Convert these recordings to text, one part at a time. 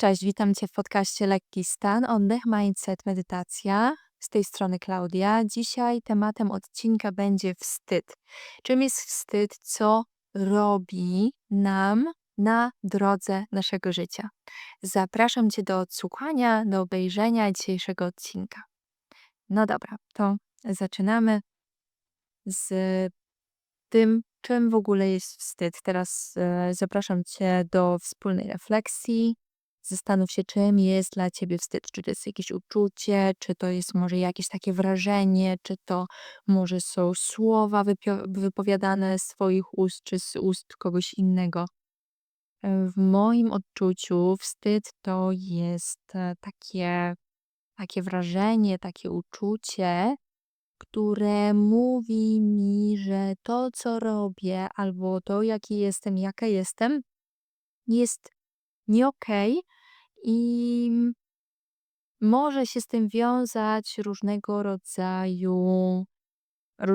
Cześć, witam Cię w podcaście Lekki Stan, Oddech, Mindset, Medytacja. Z tej strony Klaudia. Dzisiaj tematem odcinka będzie wstyd. Czym jest wstyd, co robi nam na drodze naszego życia? Zapraszam Cię do odsłuchania, do obejrzenia dzisiejszego odcinka. No dobra, to zaczynamy z tym, czym w ogóle jest wstyd. Teraz e, zapraszam Cię do wspólnej refleksji. Zastanów się, czym jest dla ciebie wstyd. Czy to jest jakieś uczucie, czy to jest może jakieś takie wrażenie, czy to może są słowa wypowiadane z Twoich ust, czy z ust kogoś innego. W moim odczuciu wstyd to jest e, takie, takie wrażenie, takie uczucie, które mówi mi, że to, co robię, albo to, jaki jestem, jaka jestem, jest nie okej i może się z tym wiązać różnego rodzaju,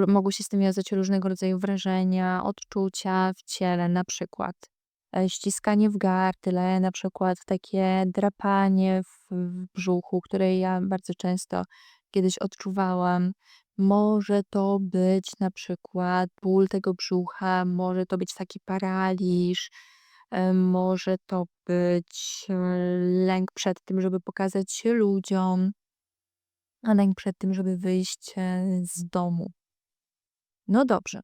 mogą się z tym wiązać różnego rodzaju wrażenia, odczucia w ciele, na przykład e, ściskanie w gardle, na przykład takie drapanie w, w brzuchu, które ja bardzo często kiedyś odczuwałam. Może to być na przykład ból tego brzucha, może to być taki paraliż, może to być, e, lęk przed tym, żeby pokazać się ludziom, a lęk przed tym, żeby wyjść, e, z domu. No dobrze.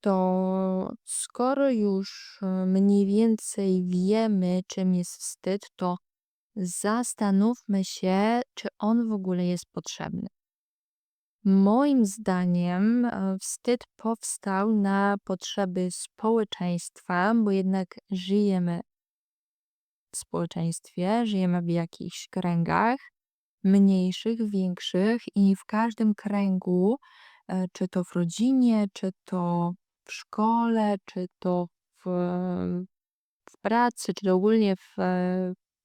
To skoro już, mniej więcej wiemy, czym jest wstyd, to zastanówmy się, czy on w ogóle jest potrzebny. Moim zdaniem e, wstyd powstał na potrzeby społeczeństwa, bo jednak żyjemy w społeczeństwie, żyjemy w jakichś kręgach, mniejszych, większych, i w każdym kręgu, e, czy to w rodzinie, czy to w szkole, czy to w, w pracy, czy to ogólnie w,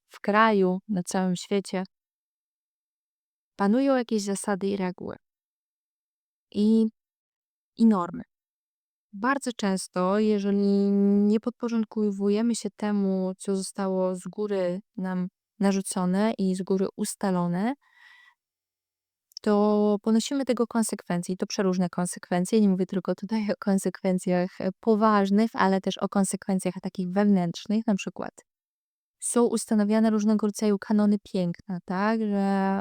w kraju, na całym świecie, panują jakieś zasady i reguły i, i normy. Bardzo często, jeżeli nie podporządkowujemy się temu, co zostało z góry nam narzucone i z góry ustalone, to ponosimy tego konsekwencje i to przeróżne konsekwencje. Nie mówię tylko tutaj o konsekwencjach poważnych, ale też o konsekwencjach takich wewnętrznych, na przykład są ustanawiane różnego rodzaju kanony piękna, tak, że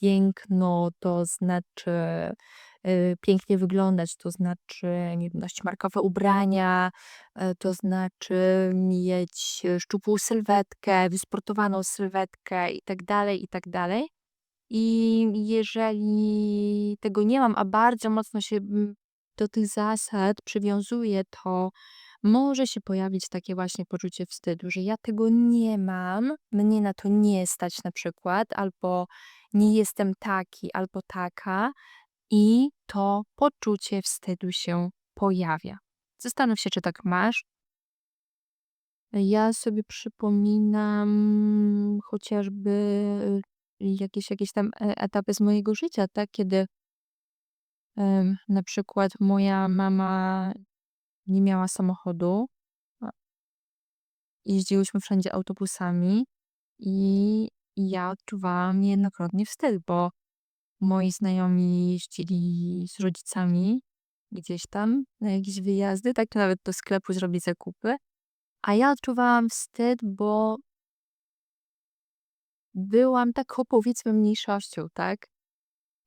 piękno to znaczy y, pięknie wyglądać, to znaczy nie wiem, nosić markowe ubrania, e, to znaczy mieć szczupłą sylwetkę, wysportowaną sylwetkę i tak dalej, i tak dalej. I jeżeli tego nie mam, a bardzo mocno się mm, do tych zasad przywiązuję, to może się pojawić takie właśnie poczucie wstydu, że ja tego nie mam, mnie na to nie stać na przykład, albo nie jestem taki albo taka i to poczucie wstydu się pojawia. Zastanów się, czy tak masz. Ja sobie przypominam chociażby jakieś, jakieś tam e, etapy z mojego życia, tak, kiedy na przykład moja mama nie miała samochodu, jeździłyśmy wszędzie autobusami i ja odczuwałam niejednokrotnie wstyd, bo moi znajomi jeździli z rodzicami gdzieś tam na jakieś wyjazdy, tak nawet do sklepu zrobić zakupy, a ja odczuwałam wstyd, bo byłam taką powiedzmy mniejszością, tak?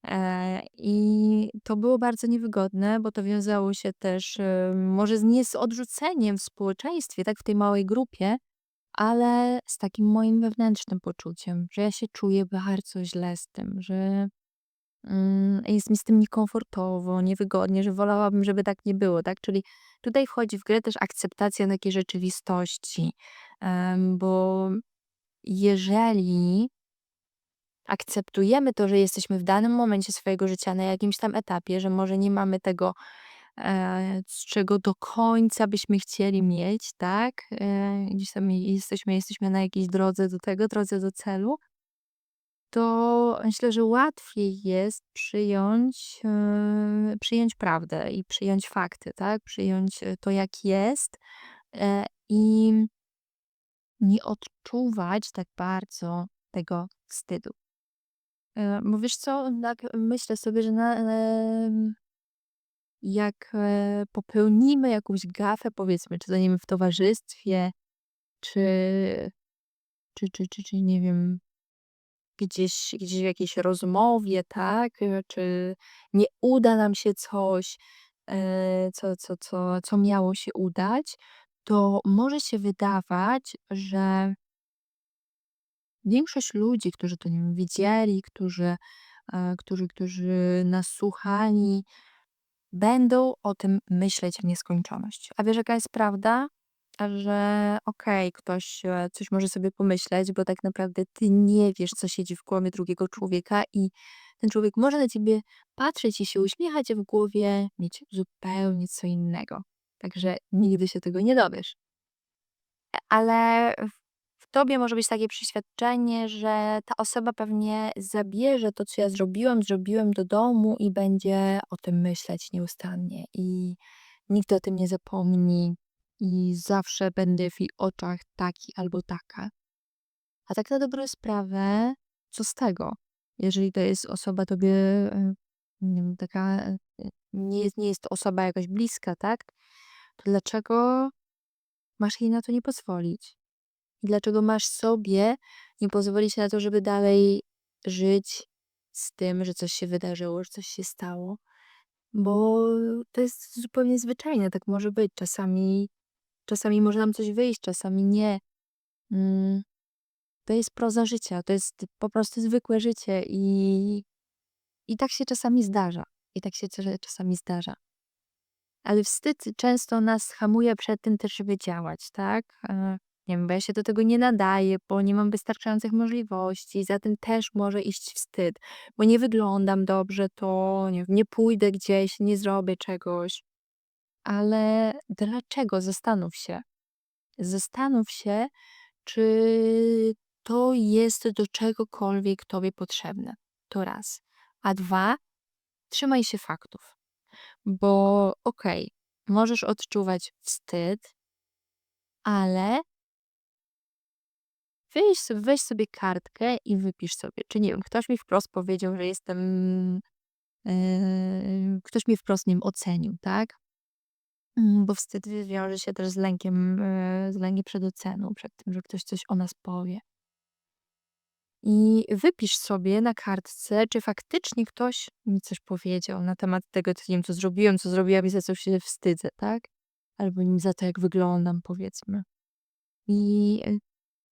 E, I to było bardzo niewygodne, bo to wiązało się też e, może nie z odrzuceniem w społeczeństwie, tak w tej małej grupie, ale z takim moim wewnętrznym poczuciem, że ja się czuję bardzo źle z tym, że mm, jest mi z tym niekomfortowo, niewygodnie, że wolałabym, żeby tak nie było, tak? Czyli tutaj wchodzi w grę też akceptacja takiej rzeczywistości, bo jeżeli akceptujemy to, że jesteśmy w danym momencie swojego życia, na jakimś tam etapie, że może nie mamy tego e, z czego do końca byśmy chcieli mieć, tak? E, gdzieś tam jesteśmy, jesteśmy na jakiejś drodze do tego, drodze do celu, to myślę, że łatwiej jest przyjąć, e, przyjąć prawdę i przyjąć fakty, tak? Przyjąć to, jak jest. I nie odczuwać tak bardzo tego wstydu. E, bo wiesz co, tak myślę sobie, że na, jak e, popełnimy jakąś gafę, powiedzmy, czy to nie wiem, w towarzystwie, czy, czy, czy, czy, czy nie wiem, gdzieś, gdzieś w jakiejś rozmowie, tak? E, Czy nie uda nam się coś, e, co, co, co, co miało się udać, to może się wydawać, że większość ludzi, którzy to nie wiem, widzieli, którzy, e, którzy, którzy nas słuchali, będą o tym myśleć w nieskończoność. A wiesz, jaka jest prawda? Że okej, ktoś e, coś może sobie pomyśleć, bo tak naprawdę ty nie wiesz, co siedzi w głowie drugiego człowieka i ten człowiek może na ciebie patrzeć i się uśmiechać, a w głowie mieć zupełnie co innego. Także nigdy się tego nie dowiesz. Ale w w tobie może być takie przeświadczenie, że ta osoba pewnie zabierze to, co ja zrobiłam, zrobiłem do domu i będzie o tym myśleć nieustannie. I nigdy o tym nie zapomni. I zawsze będę w jej oczach taki albo taka. A tak na dobrą sprawę, co z tego? Jeżeli to jest osoba tobie, e, nie wiem, taka, e, nie jest, nie jest to osoba jakaś bliska, tak? To dlaczego masz jej na to nie pozwolić? I dlaczego masz sobie nie pozwolić na to, żeby dalej żyć z tym, że coś się wydarzyło, że coś się stało? Bo to jest zupełnie zwyczajne, tak może być. Czasami, czasami może nam coś wyjść, czasami nie. Mm, to jest proza życia, to jest po prostu zwykłe życie i, i tak się czasami zdarza. I tak się czasami zdarza. Ale wstyd często nas hamuje przed tym też, żeby działać, tak? Nie wiem, bo ja się do tego nie nadaję, bo nie mam wystarczających możliwości, za tym też może iść wstyd, bo nie wyglądam dobrze, to nie, nie pójdę gdzieś, nie zrobię czegoś. Ale dlaczego? Zastanów się. Zastanów się, czy to jest do czegokolwiek tobie potrzebne. To raz. A dwa, trzymaj się faktów. Bo okej, możesz odczuwać wstyd, ale weź, weź sobie kartkę i wypisz sobie. Czy nie wiem, ktoś mi wprost powiedział, że jestem. Yy, ktoś mnie wprost nie wiem, ocenił, tak? Mm, Bo wstyd wiąże się też z lękiem, yy, z lękiem przed oceną, przed tym, że ktoś coś o nas powie. I wypisz sobie na kartce, czy faktycznie ktoś mi coś powiedział na temat tego, co, nie wiem, co zrobiłem, co zrobiłam i za co się wstydzę, tak? Albo za to, jak wyglądam, powiedzmy. I,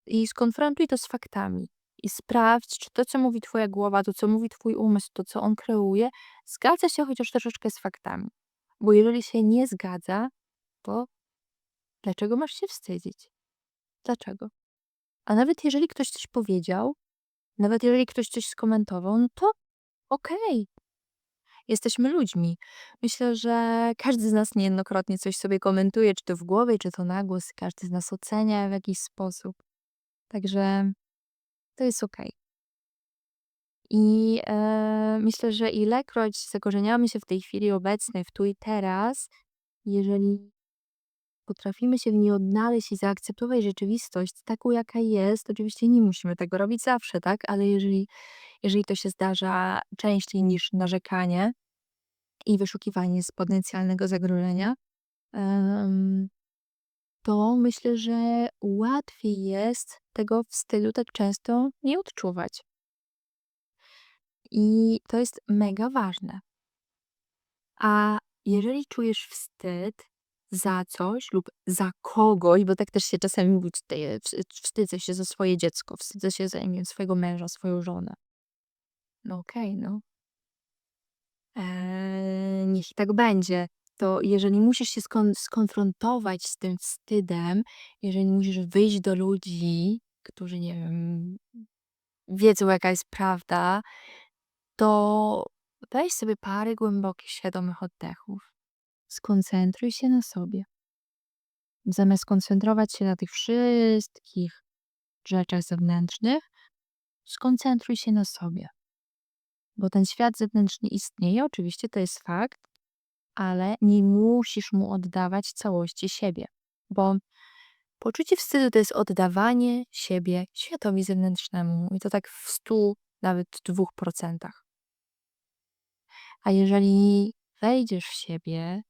I skonfrontuj to z faktami. I sprawdź, czy to, co mówi twoja głowa, to, co mówi twój umysł, to, co on kreuje, zgadza się chociaż troszeczkę z faktami. Bo jeżeli się nie zgadza, to dlaczego masz się wstydzić? Dlaczego? A nawet jeżeli ktoś coś powiedział, nawet jeżeli ktoś coś skomentował, no to okej. Jesteśmy ludźmi. Myślę, że każdy z nas niejednokrotnie coś sobie komentuje, czy to w głowie, czy to na głos. Każdy z nas ocenia w jakiś sposób. Także to jest okej. I e, myślę, że ilekroć zakorzeniamy się w tej chwili obecnej, w tu i teraz, jeżeli potrafimy się w niej odnaleźć i zaakceptować rzeczywistość taką, jaka jest, oczywiście nie musimy tego robić zawsze, tak? Ale jeżeli, jeżeli to się zdarza częściej niż narzekanie i wyszukiwanie z potencjalnego zagrożenia, to myślę, że łatwiej jest tego w stylu tak często nie odczuwać. I to jest mega ważne. A jeżeli czujesz wstyd za coś lub za kogoś, bo tak też się czasami mówi, wstydzę, się za swoje dziecko, wstydzę się za wiem, swojego męża, swoją żonę. No okej, no. Eee, niech tak będzie. To jeżeli musisz się skon skonfrontować z tym wstydem, jeżeli musisz wyjść do ludzi, którzy, nie wiem, wiedzą jaka jest prawda, to weź sobie parę głębokich, świadomych oddechów. Skoncentruj się na sobie. Zamiast koncentrować się na tych wszystkich rzeczach zewnętrznych, skoncentruj się na sobie. Bo ten świat zewnętrzny istnieje, oczywiście to jest fakt, ale nie musisz mu oddawać całości siebie. Bo Poczucie wstydu to jest oddawanie siebie światowi zewnętrznemu i to tak w 100, nawet 2%. A jeżeli wejdziesz w siebie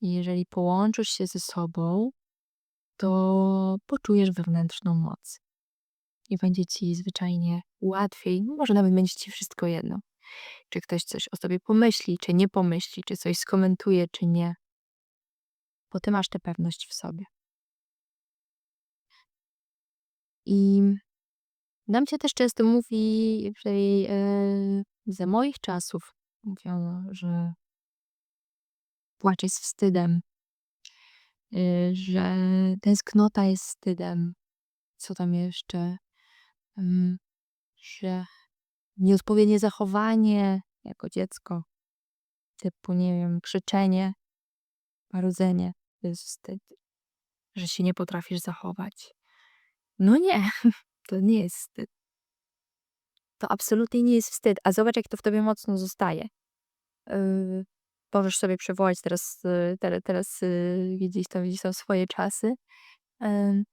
jeżeli połączysz się ze sobą, to poczujesz wewnętrzną moc. I będzie ci zwyczajnie łatwiej, może nawet będzie ci wszystko jedno. Czy ktoś coś o sobie pomyśli, czy nie pomyśli, czy coś skomentuje, czy nie. Bo ty masz tę pewność w sobie. I nam się też często mówi, przynajmniej e, za moich czasów mówiono, że płacz jest wstydem, y, że tęsknota jest wstydem. Co tam jeszcze? Ym, że nieodpowiednie zachowanie jako dziecko, typu, nie wiem, krzyczenie, marudzenie, to jest wstyd. Że się nie potrafisz zachować. No nie, to nie jest wstyd. To absolutnie nie jest wstyd. A zobacz, jak to w tobie mocno zostaje. Yy, możesz sobie przywołać teraz, yy, teraz, yy, gdzieś tam, gdzieś tam swoje czasy yy,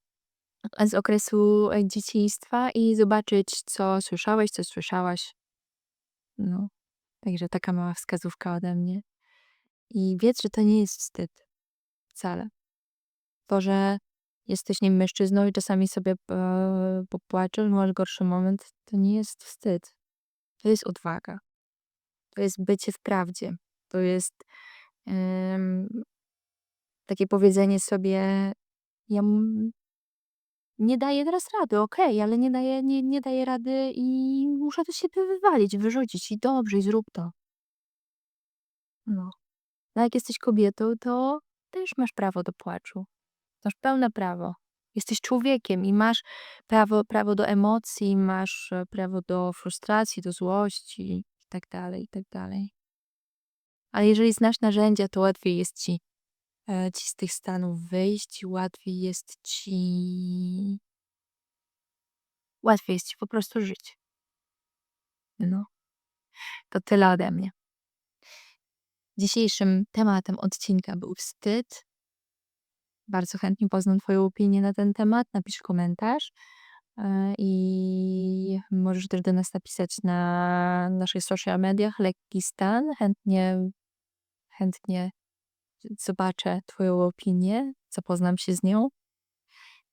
z okresu e, dzieciństwa i zobaczyć, co słyszałeś, co słyszałaś. No, także taka mała wskazówka ode mnie. I wiedz, że to nie jest wstyd. Wcale. To, że jesteś nim mężczyzną i czasami sobie e, popłaczesz, masz gorszy moment, to nie jest wstyd. To jest odwaga. To jest bycie w prawdzie. To jest em, takie powiedzenie sobie, ja nie daję teraz rady, okej, ale nie daję, nie, nie daję rady i muszę to z siebie wywalić, wyrzucić i dobrze, i zrób to. No. No jak jesteś kobietą, to też masz prawo do płaczu. Masz pełne prawo. Jesteś człowiekiem i masz prawo, prawo do emocji, masz e, prawo do frustracji, do złości i tak dalej, i tak dalej. Ale jeżeli znasz narzędzia, to łatwiej jest ci, e, ci z tych stanów wyjść, łatwiej jest ci. Łatwiej jest ci po prostu żyć. No. To tyle ode mnie. Dzisiejszym tematem odcinka był wstyd. Bardzo chętnie poznam Twoją opinię na ten temat. Napisz komentarz. E, I możesz też do nas napisać na naszych social mediach Lekki Stan. Chętnie, chętnie zobaczę Twoją opinię, zapoznam się z nią.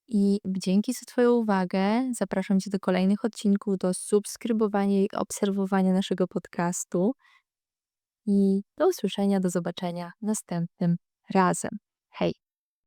I dzięki za Twoją uwagę. Zapraszam Cię do kolejnych odcinków, do subskrybowania i obserwowania naszego podcastu. I do usłyszenia, do zobaczenia następnym razem. Hej!